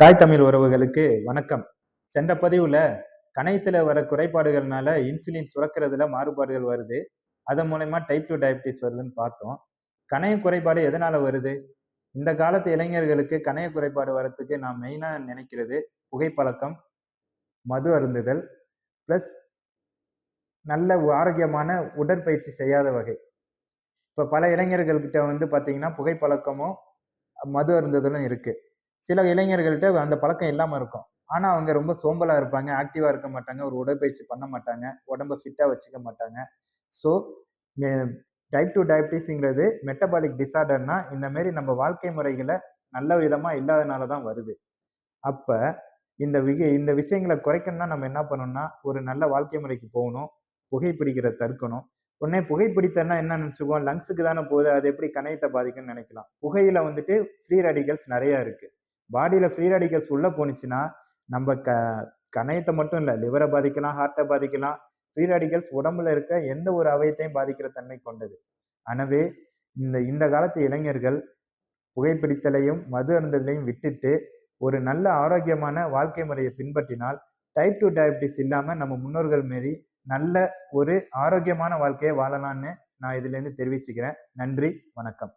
தாய் தமிழ் உறவுகளுக்கு வணக்கம். சென்ற பதிவுல கணையத்துல வர குறைபாடுகள்னால இன்சுலின் சுரக்கிறதுல மாறுபாடுகள் வருது. அதன் மூலயமா டைப் டூ டயபிட்டிஸ் வருதுன்னு பார்த்தோம். கணைய குறைபாடு எதனால வருது? இந்த காலத்து இளைஞர்களுக்கு கணைய குறைபாடு வரத்துக்கு நான் மெயினா நினைக்கிறது புகைப்பழக்கம் மது அருந்துதல் பிளஸ் நல்ல ஆரோக்கியமான உடற்பயிற்சி செய்யாத வகை. இப்போ பல இளைஞர்கள்கிட்ட வந்து பார்த்தீங்கன்னா புகைப்பழக்கமும் மது அருந்துதலும் இருக்குது சில இளைஞர்கள்ட்ட அந்த பழக்கம் இல்லாம இருக்கும். ஆனா அவங்க ரொம்ப சோம்பலா இருப்பாங்க ஆக்டிவா இருக்க மாட்டாங்க ஒரு உடற்பயிற்சி பண்ண மாட்டாங்க உடம்ப ஃபிட்டா வச்சுக்க மாட்டாங்க. ஸோ டைப் டூ டயபிட்டிஸ்ங்கிறது மெட்டபாலிக் டிசார்டர்னா இந்த மாதிரி நம்ம வாழ்க்கை முறைகளை நல்ல விதமா இல்லாதனால தான் வருது. அப்ப இந்த விக இந்த விஷயங்களை குறைக்கணும்னா நம்ம என்ன பண்ணணும்னா ஒரு நல்ல வாழ்க்கை முறைக்கு போகணும் புகைப்பிடிக்கிற தடுக்கணும். உடனே புகைப்பிடித்தன்னா என்ன நினச்சிக்குவோம் லங்ஸுக்கு தானே போகுது அது எப்படி கணையத்தை பாதிக்கும்னு நினைக்கலாம். புகையில வந்துட்டு ஃப்ரீ ரேடிகல்ஸ் நிறைய இருக்கு. பாடியில் ஃப்ரீ ரேடிக்கல்ஸ் உள்ளே போணுச்சுன்னா நம்ம க கணையத்தை மட்டும் இல்லை லிவரை பாதிக்கலாம் ஹார்ட்டை பாதிக்கலாம். ஃப்ரீ ரேடிக்கல்ஸ் உடம்புல இருக்க எந்த ஒரு அவயத்தையும் பாதிக்கிற தன்மை கொண்டது. எனவே இந்த இந்த காலத்து இளைஞர்கள் புகைப்பிடித்தலையும் மது அருந்தலையும் விட்டுட்டு ஒரு நல்ல ஆரோக்கியமான வாழ்க்கை முறையை பின்பற்றினால் டைப் டூ டயபிட்டிஸ் இல்லாமல் நம்ம முன்னோர்கள் மாரி நல்ல ஒரு ஆரோக்கியமான வாழ்க்கையை வாழலாம்னு நான் இதுலேருந்து தெரிவிச்சுக்கிறேன். நன்றி வணக்கம்.